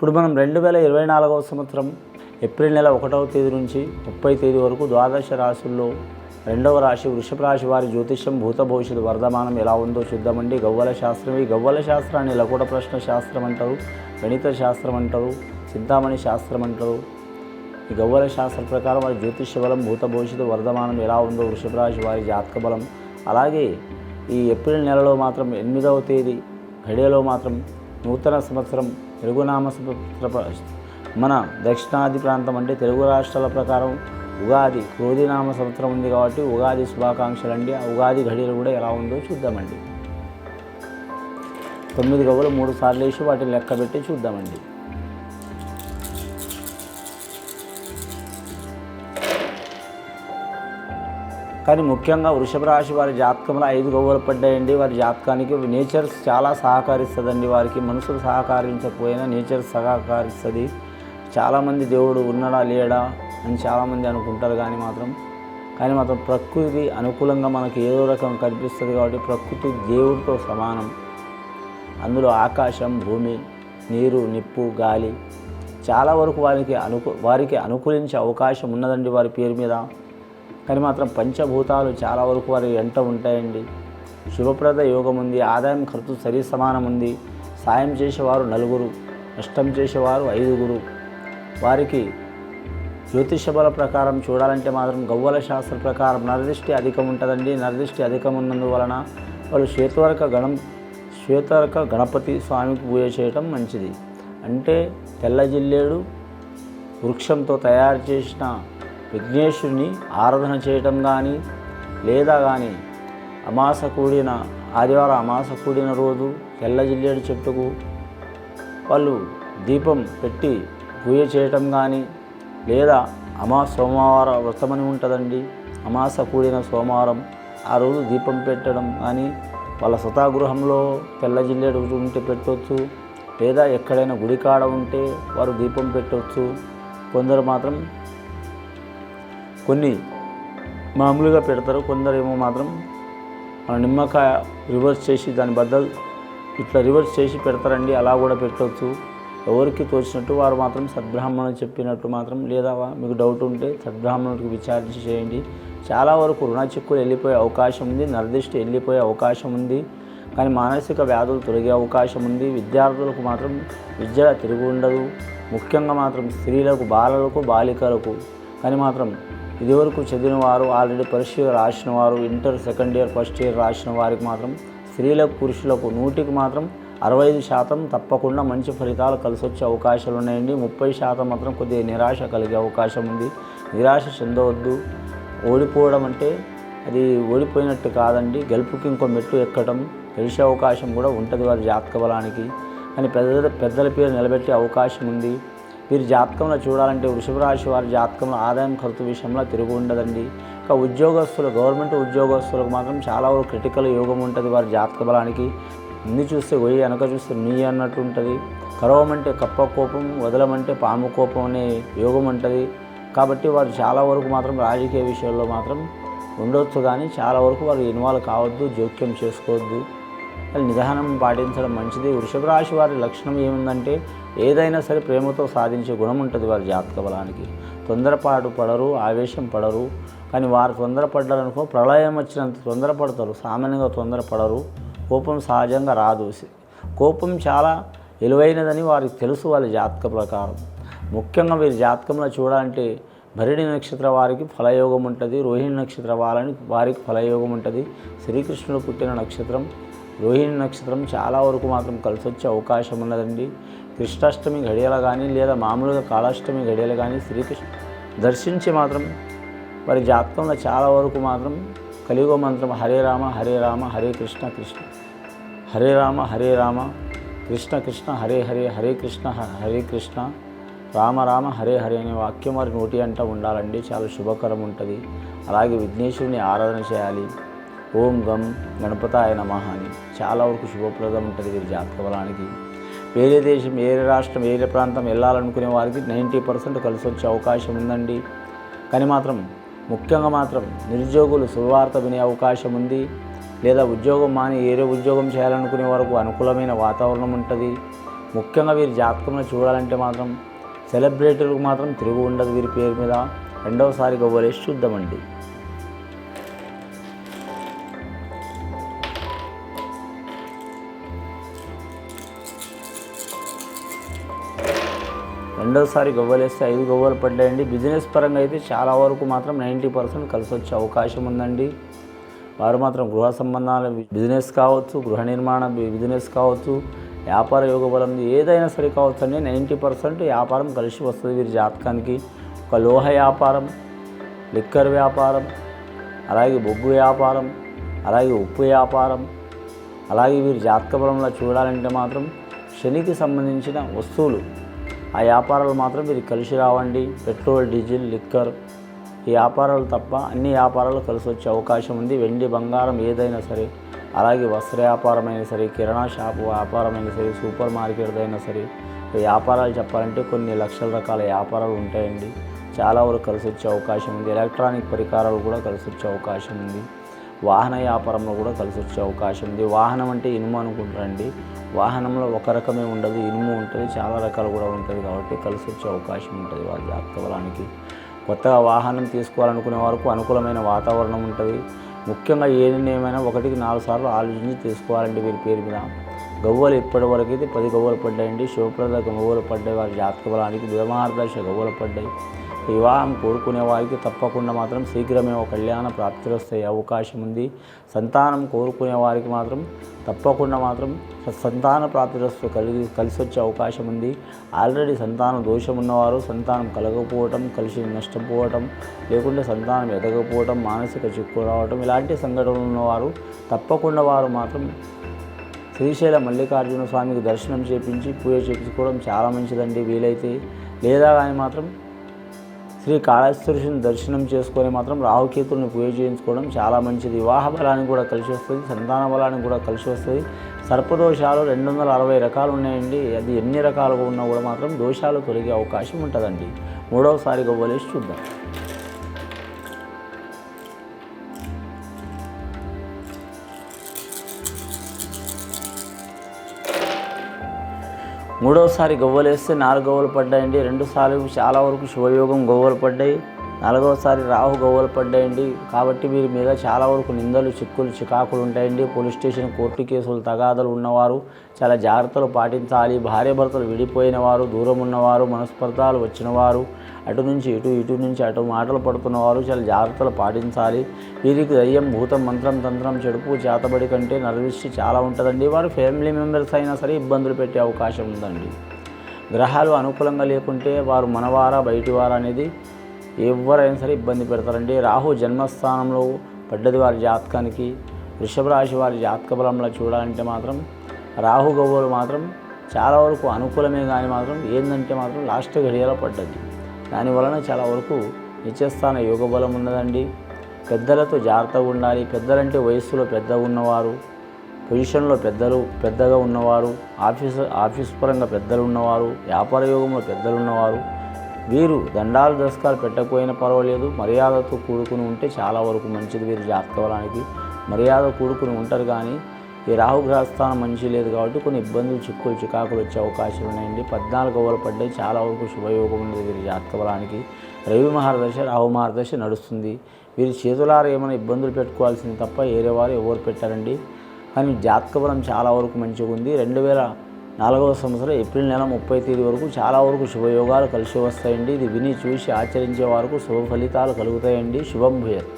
ఇప్పుడు మనం రెండు వేల ఇరవై నాలుగవ సంవత్సరం ఏప్రిల్ నెల ఒకటవ తేదీ నుంచి ముప్పై తేదీ వరకు ద్వాదశ రాశుల్లో రెండవ రాశి వృషభ రాశి వారి జ్యోతిష్యం భూత భవిష్యత్తు వర్ధమానం ఎలా ఉందో చూద్దామండి. గవ్వల శాస్త్రం ఈ గవ్వల శాస్త్రాన్ని లకుట ప్రశ్న శాస్త్రం అంటారు గణిత శాస్త్రం అంటారు చింతామణి శాస్త్రం అంటారు. ఈ గవ్వల శాస్త్రం ప్రకారం వారి జ్యోతిష్య బలం భూత భవిష్యత్తు వర్ధమానం ఎలా ఉందో వృషభ రాశి వారి జాతక బలం. అలాగే ఈ ఏప్రిల్ నెలలో మాత్రం ఎనిమిదవ తేదీ ఘడియలో మాత్రం నూతన సంవత్సరం తెలుగునామ మన దక్షిణాది ప్రాంతం అంటే తెలుగు రాష్ట్రాల ప్రకారం ఉగాది క్రోధినామ సంవత్సరం ఉంది కాబట్టి ఉగాది శుభాకాంక్షలు అండి. ఆ ఉగాది ఘడియలు కూడా ఎలా ఉందో చూద్దామండి. తొమ్మిది గవ్వలు మూడు సార్లు వేసి వాటిని లెక్క పెట్టి చూద్దామండి. కానీ ముఖ్యంగా వృషభ రాశి వారి జాతకంలో ఐదు గవ్వలు పడ్డాయండి. వారి జాతకానికి నేచర్ చాలా సహకరిస్తుందండి. వారికి మనుషులు సహకరించకపోయినా నేచర్ సహకరిస్తుంది. చాలామంది దేవుడు ఉన్నాడా లేడా అని చాలామంది అనుకుంటారు కానీ మాత్రం. కానీ మాత్రం ప్రకృతి అనుకూలంగా మనకి ఏదో రకం కనిపిస్తుంది కాబట్టి ప్రకృతి దేవుడితో సమానం. అందులో ఆకాశం భూమి నీరు నిప్పు గాలి చాలా వరకు వారికి అనుకు వారికి అనుకూలించే అవకాశం ఉన్నదండి వారి పేరు మీద. కానీ మాత్రం పంచభూతాలు చాలా వరకు వారి వెంట ఉంటాయండి. శుభప్రద యోగం ఉంది ఆదాయం ఖర్చు సరి సమానం ఉంది సాయం చేసేవారు నలుగురు నష్టం చేసేవారు ఐదుగురు. వారికి జ్యోతిష బల ప్రకారం చూడాలంటే మాత్రం గవ్వల శాస్త్ర ప్రకారం నరదృష్టి అధికం ఉంటుందండి నరదృష్టి అధికం ఉన్నందువలన వాళ్ళు శ్వేతవర్క గణం శ్వేతవర్క గణపతి స్వామికి పూజ చేయటం మంచిది. అంటే తెల్ల జిల్లేడు వృక్షంతో తయారు చేసిన విఘ్నేశ్వరుని ఆరాధన చేయటం కానీ లేదా కానీ అమాస కూడిన ఆదివారం అమాస కూడిన రోజు తెల్లజిల్లేడు చెట్టుకు వాళ్ళు దీపం పెట్టి పూజ చేయటం కానీ లేదా అమా సోమవారం వ్రతమని ఉంటుందండి. అమాస కూడిన సోమవారం ఆ రోజు దీపం పెట్టడం కానీ వాళ్ళ స్వతాగృహంలో తెల్లజిల్లేడు ఉంటే పెట్టవచ్చు లేదా ఎక్కడైనా గుడికాడ ఉంటే వారు దీపం పెట్టవచ్చు కొందరు మాత్రం కొన్ని మామూలుగా పెడతారు. కొందరు ఏమో మాత్రం నిమ్మకాయ రివర్స్ చేసి దాని బద్దలు ఇట్లా రివర్స్ చేసి పెడతారండి. అలా కూడా పెట్టవచ్చు ఎవరికి తోచినట్టు వారు మాత్రం సద్బ్రాహ్మణులు చెప్పినట్టు మాత్రం లేదా మీకు డౌట్ ఉంటే సద్బ్రాహ్మణుడికి విచారించి చేయండి. చాలా వరకు రుణ చిక్కులు వెళ్ళిపోయే అవకాశం ఉంది. నిర్దిష్ట వెళ్ళిపోయే అవకాశం ఉంది. కానీ మానసిక వ్యాధులు తొలగే అవకాశం ఉంది. విద్యార్థులకు మాత్రం విద్య తిరిగి ఉండదు. ముఖ్యంగా మాత్రం స్త్రీలకు బాలలకు బాలికలకు. కానీ మాత్రం ఇదివరకు చదివిన వారు ఆల్రెడీ పరీక్ష రాసిన వారు inter second year first year రాసిన వారికి మాత్రం స్త్రీలకు పురుషులకు నూటికి మాత్రం అరవై ఐదు శాతం తప్పకుండా మంచి ఫలితాలు కలిసి వచ్చే అవకాశాలు ఉన్నాయండి. ముప్పై శాతం మాత్రం కొద్దిగా నిరాశ కలిగే అవకాశం ఉంది. నిరాశ చెందవద్దు. ఓడిపోవడం అంటే అది ఓడిపోయినట్టు కాదండి. గెలుపుకి ఇంకో మెట్టు ఎక్కడం గెలిచే అవకాశం కూడా ఉంటుంది వారి జాతక బలానికి. కానీ పెద్ద పెద్దల పేరు నిలబెట్టే అవకాశం ఉంది. వీరి జాతకంలో చూడాలంటే వృషభ రాశి వారి జాతకంలో ఆదాయం ఖర్చు విషయంలో తిరుగు ఉండదండి. ఇంకా ఉద్యోగస్తులు గవర్నమెంట్ ఉద్యోగస్తులకు మాత్రం చాలా వరకు క్రిటికల్ యోగం ఉంటుంది వారి జాతక బలానికి. ముందు చూస్తే గొయ్యి వెనక చూస్తే నీ అన్నట్టు ఉంటుంది. కరవమంటే కప్ప కోపం వదలమంటే పాము కోపం అనే యోగం ఉంటుంది. కాబట్టి వారు చాలా వరకు మాత్రం రాజకీయ విషయాల్లో మాత్రం ఉండొచ్చు కానీ చాలా వరకు వారు ఇన్వాల్వ్ కావద్దు జోక్యం చేసుకోవద్దు. నిదానం పాటించడం మంచిది. వృషభ రాశి వారి లక్షణం ఏముందంటే ఏదైనా సరే ప్రేమతో సాధించే గుణం ఉంటుంది వారి జాతక బలానికి. తొందరపాటు పడరు ఆవేశం పడరు. కానీ వారు తొందరపడ్డారనుకో ప్రళయం వచ్చినంత తొందరపడతారు. సామాన్యంగా తొందరపడరు. కోపం సహజంగా రాదు. కోపం చాలా విలువైనదని వారికి తెలుసు వాళ్ళ జాతక ప్రకారం. ముఖ్యంగా వీరి జాతకంలో చూడాలంటే భరిణి నక్షత్ర వారికి ఫలయోగం ఉంటుంది. రోహిణి నక్షత్ర వారికి ఫలయోగం ఉంటుంది. శ్రీకృష్ణుడు పుట్టిన నక్షత్రం రోహిణి నక్షత్రం చాలా వరకు మాత్రం కలిసి వచ్చే అవకాశం ఉన్నదండి. కృష్ణాష్టమి గడియలు కానీ లేదా మామూలుగా కాళాష్టమి గడియలు కానీ శ్రీకృష్ణ దర్శించి మాత్రం వారి జాతకంలో చాలా వరకు మాత్రం కలియుగ మంత్రం హరే రామ హరే రామ హరే కృష్ణ కృష్ణ. హరే రామ హరే రామ కృష్ణ కృష్ణ హరే హరే హరే కృష్ణ హరే కృష్ణ. రామ రామ హరే హరే అనే వాక్యం వారి నోటి అంట ఉండాలండి. చాలా శుభకరం ఉంటుంది. అలాగే విఘ్నేశ్వరుని ఆరాధన చేయాలి. ఓం గం గణపతాయ నమ అని చాలా వరకు శుభప్రదం ఉంటుంది వీరి జాతక బలానికి వేరే దేశం వేరే రాష్ట్రం వేరే ప్రాంతం వెళ్ళాలనుకునే వారికి నైంటీ పర్సెంట్ కలిసి వచ్చే అవకాశం ఉందండి. కానీ మాత్రం ముఖ్యంగా మాత్రం నిరుద్యోగులు శుభవార్త వినే అవకాశం ఉంది. లేదా ఉద్యోగం మాని వేరే ఉద్యోగం చేయాలనుకునే వరకు అనుకూలమైన వాతావరణం ఉంటుంది. ముఖ్యంగా వీరి జాతకంలో చూడాలంటే మాత్రం సెలబ్రిటీలకు మాత్రం తిరుగు ఉండదు వీరి పేరు మీద. రెండవసారి గవ్వలేసి చూద్దామండి. రెండోసారి గవ్వలేస్తే ఐదు గవ్వలు పడ్డాయండి. బిజినెస్ పరంగా అయితే చాలా వరకు మాత్రం నైంటీ పర్సెంట్ కలిసి వచ్చే అవకాశం ఉందండి. వారు మాత్రం గృహ సంబంధాల బిజినెస్ కావచ్చు గృహ నిర్మాణ బిజినెస్ కావచ్చు వ్యాపార యోగ బలం ఏదైనా సరే కావచ్చు అండి. నైంటీ పర్సెంట్ వ్యాపారం కలిసి వస్తుంది వీరి జాతకానికి. ఒక లోహ వ్యాపారం లిక్కర్ వ్యాపారం అలాగే బొగ్గు వ్యాపారం అలాగే ఉప్పు వ్యాపారం అలాగే వీరి జాతక బలంలో చూడాలంటే మాత్రం శనికి సంబంధించిన వస్తువులు ఆ వ్యాపారాలు మాత్రం మీరు కలిసి రావండి. పెట్రోల్ డీజిల్ లిక్కర్ ఈ వ్యాపారాలు తప్ప అన్ని వ్యాపారాలు కలిసి వచ్చే అవకాశం ఉంది. వెండి బంగారం ఏదైనా సరే అలాగే వస్త్ర వ్యాపారం అయినా సరే కిరాణా షాపు వ్యాపారం అయినా సరే సూపర్ మార్కెట్ అయినా సరే వ్యాపారాలు చెప్పాలంటే కొన్ని లక్షల రకాల వ్యాపారాలు ఉంటాయండి. చాలా వరకు కలిసి వచ్చే అవకాశం ఉంది. ఎలక్ట్రానిక్ పరికరాలు కూడా కలిసి వచ్చే అవకాశం ఉంది. వాహన వ్యాపారంలో కూడా కలిసి వచ్చే అవకాశం ఉంది. వాహనం అంటే ఇనుము అనుకుంటారండి. వాహనంలో ఒక రకమే ఉండదు ఇనుము ఉంటుంది చాలా రకాలు కూడా ఉంటుంది కాబట్టి కలిసి వచ్చే అవకాశం ఉంటుంది వారి జాతక బలానికి కొత్తగా వాహనం తీసుకోవాలనుకునే వరకు అనుకూలమైన వాతావరణం ఉంటుంది. ముఖ్యంగా ఏ ఒకటికి నాలుగు సార్లు ఆలోచించి తీసుకోవాలండి వీరి పేరు మీద. గవ్వలు ఇప్పటివరకు అయితే పది గవ్వలు పడ్డాయండి. శివప్రద గవ్వలు పడ్డాయి వారి జాతక బలానికి బుధమహారదశ గవ్వలు పడ్డాయి. వివాహం కోరుకునే వారికి తప్పకుండా మాత్రం శీఘ్రమే ఒక కళ్యాణ ప్రాప్తి వస్తే అవకాశం ఉంది సంతానం కోరుకునే వారికి మాత్రం తప్పకుండా మాత్రం స- సంతాన ప్రాప్తిరస్తు కలిగి కలిసి వచ్చే అవకాశం ఉంది ఆల్రెడీ సంతాన దోషం ఉన్నవారు సంతానం కలగకపోవటం కలిసి నష్టపోవటం లేకుంటే సంతానం ఎదగకపోవటం మానసిక చిక్కు రావటం ఇలాంటి సంఘటనలు ఉన్నవారు తప్పకుండా వారు మాత్రం శ్రీశైల మల్లికార్జున స్వామికి దర్శనం చేపించి పూజ చేపించుకోవడం చాలా మంచిదండి వీలైతే. లేదా కానీ మాత్రం శ్రీ కాళేశ్వరుని దర్శనం చేసుకొని మాత్రం రాహుకేతుల్ని పూజ చేయించుకోవడం చాలా మంచిది. వివాహ బలానికి కూడా కలిసి వస్తుంది సంతాన బలానికి కూడా కలిసి వస్తుంది. సర్పదోషాలు రెండు వందల అరవై రకాలు ఉన్నాయండి. అది ఎన్ని రకాలుగా ఉన్నా కూడా మాత్రం దోషాలు తొలగే అవకాశం ఉంటుందండి. మూడవసారి గవ్వలేసి చూద్దాం. మూడవసారి గవ్వలేస్తే నాలుగు గవ్వలు పడ్డాయండి. రెండు సార్లు చాలా వరకు శుభయోగం గవ్వలు పడ్డాయి. నాలుగవసారి రాహు గవ్వలు పడ్డాయండి. కాబట్టి వీరి మీద చాలా వరకు నిందలు చిక్కులు చికాకులు ఉంటాయండి. పోలీస్ స్టేషన్ కోర్టు కేసులు తగాదలు ఉన్నవారు చాలా జాగ్రత్తలు పాటించాలి. భార్యాభర్తలు విడిపోయిన వారు దూరం ఉన్నవారు మనస్పర్ధాలు వచ్చినవారు అటు నుంచి ఇటు ఇటు నుంచి అటు మాటలు పడుతున్నవారు చాలా జాగ్రత్తలు పాటించాలి. వీరికి దయ్యం భూతం మంత్రం తంత్రం చెడుపు చేతబడి కంటే నరవిష్టి చాలా ఉంటుందండి. వారు ఫ్యామిలీ మెంబర్స్ అయినా సరే ఇబ్బందులు పెట్టే అవకాశం ఉందండి. గ్రహాలు అనుకూలంగా లేకుంటే వారు మనవారా బయటివారా అనేది ఎవరైనా సరే ఇబ్బంది పెడతారండి. రాహు జన్మస్థానంలో పడ్డది వారి జాతకానికి వృషభ రాశి వారి జాతక బలంలో చూడాలంటే మాత్రం రాహు గవ్వలు మాత్రం చాలా వరకు అనుకూలమే కానీ మాత్రం ఏంటంటే మాత్రం లాస్ట్ గడియలో పడ్డది. దాని వలన చాలా వరకు నిత్యస్థాన యోగ బలం ఉన్నదండి. పెద్దలతో జాగ్రత్తగా ఉండాలి. పెద్దలంటే వయస్సులో పెద్దగా ఉన్నవారు పొజిషన్లో పెద్దలు పెద్దగా ఉన్నవారు ఆఫీస్ ఆఫీస్ పరంగా పెద్దలు ఉన్నవారు వ్యాపార యోగంలో పెద్దలు ఉన్నవారు వీరు దండాలు దశకాలు పెట్టకపోయినా పర్వాలేదు. మర్యాదతో కూడుకుని ఉంటే చాలా వరకు మంచిది. వీరు జాతకవలానికి మర్యాద కూడుకుని ఉంటారు కానీ ఈ రాహుగ్రహస్థానం మంచి లేదు కాబట్టి కొన్ని ఇబ్బందులు చిక్కులు చికాకులు వచ్చే అవకాశాలు ఉన్నాయండి. పద్నాలుగు ఓవర్లు పడ్డాయి. చాలా వరకు శుభయోగం ఉంది వీరి జాతక బలానికి రవి మహారదశ రాహు మహారదశ నడుస్తుంది. వీరి చేతులార ఏమైనా ఇబ్బందులు పెట్టుకోవాల్సింది తప్ప వేరే వారు ఎవరు పెట్టారండి? కానీ జాతక బలం చాలా వరకు మంచిగా ఉంది. రెండు వేల నాలుగవ సంవత్సరం ఏప్రిల్ నెల ముప్పై తేదీ వరకు చాలా వరకు శుభయోగాలు కలిసి వస్తాయండి. ఇది విని చూసి ఆచరించే వరకు శుభ ఫలితాలు కలుగుతాయండి. శుభం భూయత్